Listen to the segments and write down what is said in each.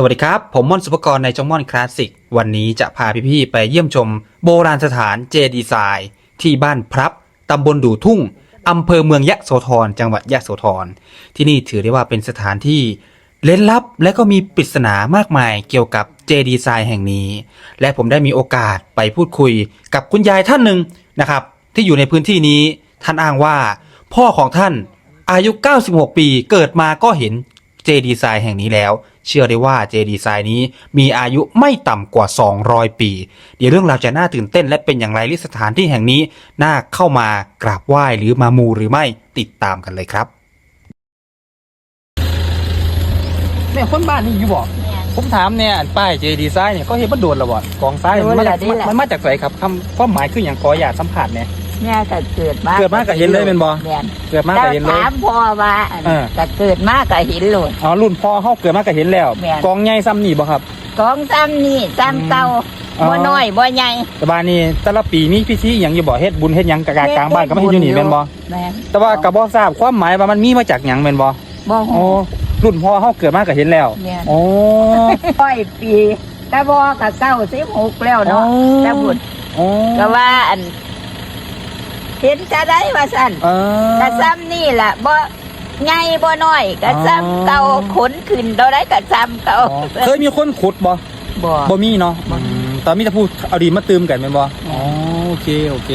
สวัสดีครับ ผมม่อนสุภกรในจงม่อนคลาสสิก วันนี้จะพาพี่ๆไปเยี่ยมชม โบราณสถานเจดีไซน์ที่บ้านพรับตำบลดูทุ่งอำเภอเมืองยะโสธรจังหวัดยะโสธรที่นี่ถือได้ว่าเป็นสถานที่เล่นลับและก็มีปริศนามากมายเกี่ยวกับเจดีไซน์แห่งนี้ และผมได้มีโอกาสไปพูดคุยกับคุณยายท่านหนึ่งนะครับ ที่อยู่ในพื้นที่นี้ท่านอ้างว่า พ่อของท่านอายุ 96 ปีเกิดมาก็เห็นเจดีไซน์แห่งนี้แล้ว เชื่อได้ว่าเจดีไซน์นี้มีอายุไม่ต่ำกว่า 200 ปี เดี๋ยวเรื่องราวจะน่าตื่นเต้นและเป็นอย่างไรหรือสถานที่แห่งนี้น่าเข้ามากราบไหว้หรือมามูหรือไม่ติดตามกันเลยครับเนี่ยคนบ้านนี่อยู่บอกผมถามเนี่ยป้ายเจดีไซน์เนี่ยเขาเห็นมันโดนแล้วบ่กองทรายโดนมันแหมาละนี่แหละมันมาจากไหนครับคำความหมายคืออย่างขออยากสัมผัสเนี่ย แม่ก็เกิดมาเกิดมาก็เห็นเลยแม่นบ่ แม่นเกิดมาแต่ก็เห็นเลยถามพ่อว่าอันเออ ก็เกิดมาก็เห็นโหลด อ๋อรุ่นพ่อเขาเกิดมาก็เห็นแล้ว แม่น กองใหญ่ซ้ำนี่บ่ครับกองซ้ำนี่ซ้ำเก่าอ๋อ บ่น้อยบ่ใหญ่แต่บ้านนี้แต่ละปีมีพิธีหยังอยู่บ่เฮ็ดบุญเฮ็ดหยังกะกากลางบ้านก็ไม่เฮ็ดอยู่นี่แม่นบ่แม่นแต่ว่าก็บ่ทราบความหมายว่ามันมีมาจากหยังแม่นบ่บ่โอ้ฮู้ รุ่นพ่อเฮาเกิดมาก็เห็นแล้วแม่น โอ้ ร้อยปีแต่บ่ก็เก้าสิบหกแล้วเนาะอ๋อแต่บุญโอ้ก็ว่าอัน เห็นจะได้ว่าซั่นเออก็ซ้ำนี่ล่ะบ่ใหญ่บ่น้อยก็ซ้ำอ๋อเก่าขนขึ้นเท่าใดก็ซ้ำเก่าอ๋อเคยมีคนขุดบ่บ่บ่มีเนาะบ่มีอืมตอนมีแต่พูดเอาดินมาตืมกันแม่นบ่อ๋อโอเคโอเค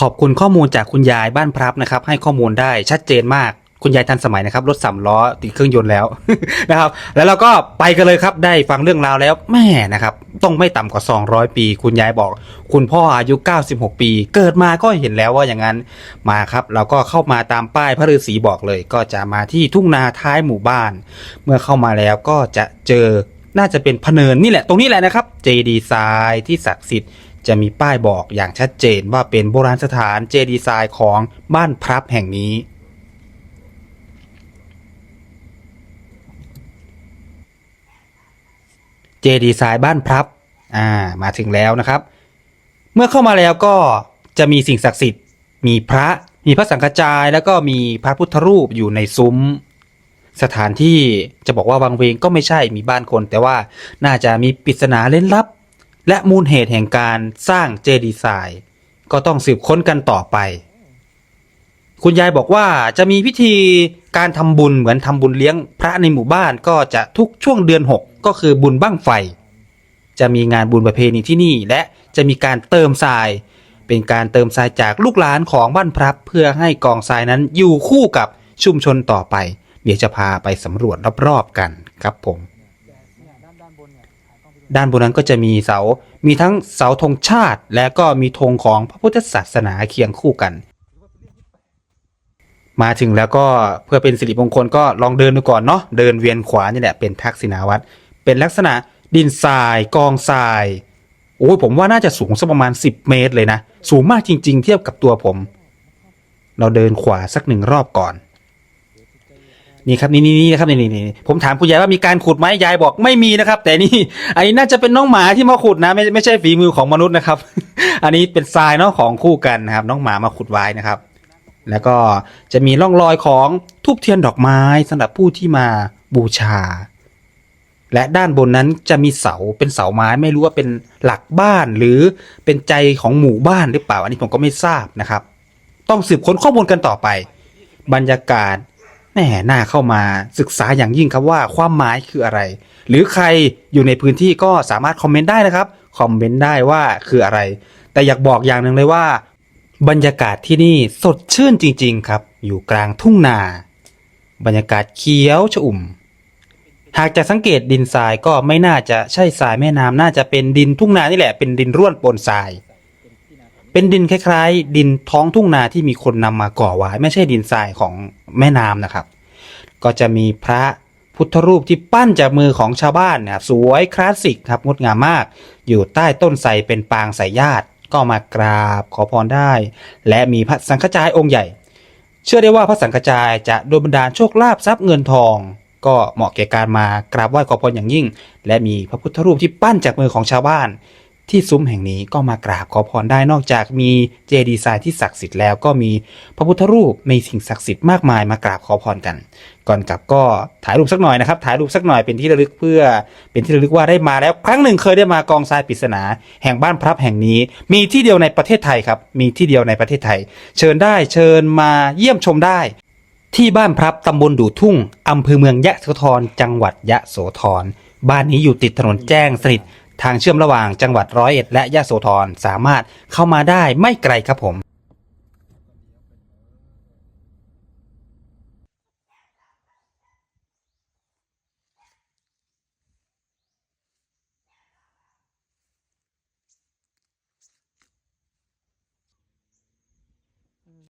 ขอบคุณข้อมูลจากคุณยายบ้านพรับนะครับ ให้ข้อมูลได้ชัดเจนมาก คุณยายทันสมัยนะครับรถสามล้อติดเครื่องยนต์แล้ว นะครับ แล้วเราก็ไปกันเลยครับได้ฟังเรื่องราวแล้วแม่นะครับ ต้องไม่ต่ำกว่า 200 ปี คุณยายบอก คุณพ่ออายุ 96 ปี เกิดมาก็เห็นแล้วว่าอย่างนั้นมาครับ เราก็เข้ามาตามป้ายพระฤาษีบอกเลย ก็จะมาที่ทุ่งนาท้ายหมู่บ้าน เมื่อเข้ามาแล้วก็จะเจอน่าจะเป็นพเนินนี่แหละตรงนี้แหละนะครับเจดีไซน์ที่ศักดิ์สิทธิ์จะมีป้ายบอกอย่างชัดเจนว่าเป็นโบราณสถานเจดีไซน์ของบ้านพรับแห่งนี้ เจดีไซน์บ้านพรับอ่ามาถึงแล้วนะครับ เมื่อเข้ามาแล้วก็จะมีสิ่งศักดิ์สิทธิ์ มีพระมีพระสังฆจายแล้วก็มีพระพุทธรูปอยู่ในซุ้ม สถานที่จะบอกว่าวังเวงก็ไม่ใช่มีบ้านคน แต่ว่าน่าจะมีปริศนาเล่นลับ และมูลเหตุแห่งการสร้างเจดีไซน์ก็ต้องสืบค้นกันต่อไป คุณยายบอกว่าจะมีพิธีการทำบุญเหมือนทำบุญเลี้ยงพระในหมู่บ้านก็จะทุกช่วงเดือน6ก็็คือบุญบั้งไฟ จะมีงานบุญประเพณีที่นี่ และจะมีการเติมทราย เป็นการเติมทรายจากลูกหลานของบ้านพรับเพื่อให้กองทรายนั้นอยู่คู่กับชุมชนต่อไป เดี๋ยวจะพาไปสำรวจรอบๆกันครับผม ด้านบนนั้นก็จะมีเสา มีทั้งเสาธงชาติ และก็มีธงของพระพุทธศาสนาเคียงคู่กันมาถึงแล้วก็เพื่อเป็นสิริมงคลก็ลองเดินดูก่อนเนาะเดินเวียนขวานี่แหละเป็นทักษิณาวัตร เป็นลักษณะดินทรายกองทราย โอ้ยผมว่าน่าจะสูงสักประมาณ 10 เมตรเลยนะ สูงมากจริง ๆ เทียบกับตัวผม เราเดินขวาสักหนึ่งรอบก่อน นี่ครับนี่นี่นี่นะครับนี่นี่นี่ผมถามคุณยายว่ามีการขุดไหมยายบอกไม่มีนะครับ แต่นี่อันนี้น่าจะเป็นน้องหมาที่มาขุดนะ ไม่ไม่ใช่ฝีมือของมนุษย์นะครับ อันนี้เป็นทรายเนาะของคู่กันนะครับ น้องหมามาขุดไว้นะครับ แล้วก็จะมีร่องรอยของทูบเทียนดอกไม้สำหรับผู้ที่มาบูชา และด้านบนนั้นจะมีเสาเป็นเสาไม้ไม่รู้ว่าเป็นหลักบ้านหรือเป็นใจของหมู่บ้านหรือเปล่า อันนี้ผมก็ไม่ทราบนะครับ ต้องสืบค้นข้อมูลกันต่อไป บรรยากาศแหมน่าเข้ามาศึกษาอย่างยิ่งครับว่าความหมายคืออะไร หรือใครอยู่ในพื้นที่ก็สามารถคอมเมนต์ได้นะครับคอมเมนต์ได้ว่าคืออะไร แต่อยากบอกอย่างหนึ่งเลยว่า บรรยากาศที่นี่สดชื่นจริง ๆ ครับ อยู่กลางทุ่งนา บรรยากาศเขียวชอุ่ม หากจะสังเกตดินทรายก็ไม่น่าจะใช่ทรายแม่น้ำน่าจะเป็นดินทุ่งนานี่แหละเป็นดินร่วนปนทราย เป็นดินคล้ายๆ ดินท้องทุ่งนาที่มีคนนำมาก่อไว้ ไม่ใช่ดินทรายของแม่น้ำนะครับ ก็จะมีพระพุทธรูปที่ปั้นจากมือของชาวบ้านนะครับสวยคลาสสิกครับงดงามมาก อยู่ใต้ต้นไทรเป็นปางสายญาติก็มากราบขอพรได้ และมีพระสังฆจายองค์ใหญ่ เชื่อได้ว่าพระสังฆจายจะโดนบันดาลโชคลาภทรัพย์เงินทอง ก็เหมาะแก่การมากราบไหว้ขอพรอย่างยิ่ง และมีพระพุทธรูปที่ปั้นจากมือของชาวบ้าน ที่ซุ้มแห่งนี้ก็มากราบขอพรได้นอกจากมีเจดีย์ทรายที่ศักดิ์สิทธิ์แล้วก็มีพระพุทธรูปมีสิ่งศักดิ์สิทธิ์มากมายมากราบขอพรกัน ก่อนกลับก็ถ่ายรูปสักหน่อยนะครับถ่ายรูปสักหน่อยเป็นที่ระลึกเพื่อ เป็นที่ระลึกว่าได้มาแล้ว ครั้งหนึ่งเคยได้มากองทรายปริศนา แห่งบ้านพรับแห่งนี้ มีที่เดียวในประเทศไทยครับมีที่เดียวในประเทศไทย เชิญได้เชิญมาเยี่ยมชมได้ ที่บ้านพรับตำบลดูทุ่งอำเภอเมืองยะโสธรจังหวัดยะโสธร บ้านนี้อยู่ติดถนนแจ้งสนิททางเชื่อมระหว่างจังหวัดร้อยเอ็ดและยะโสธรสามารถเข้ามาได้ไม่ไกลครับผม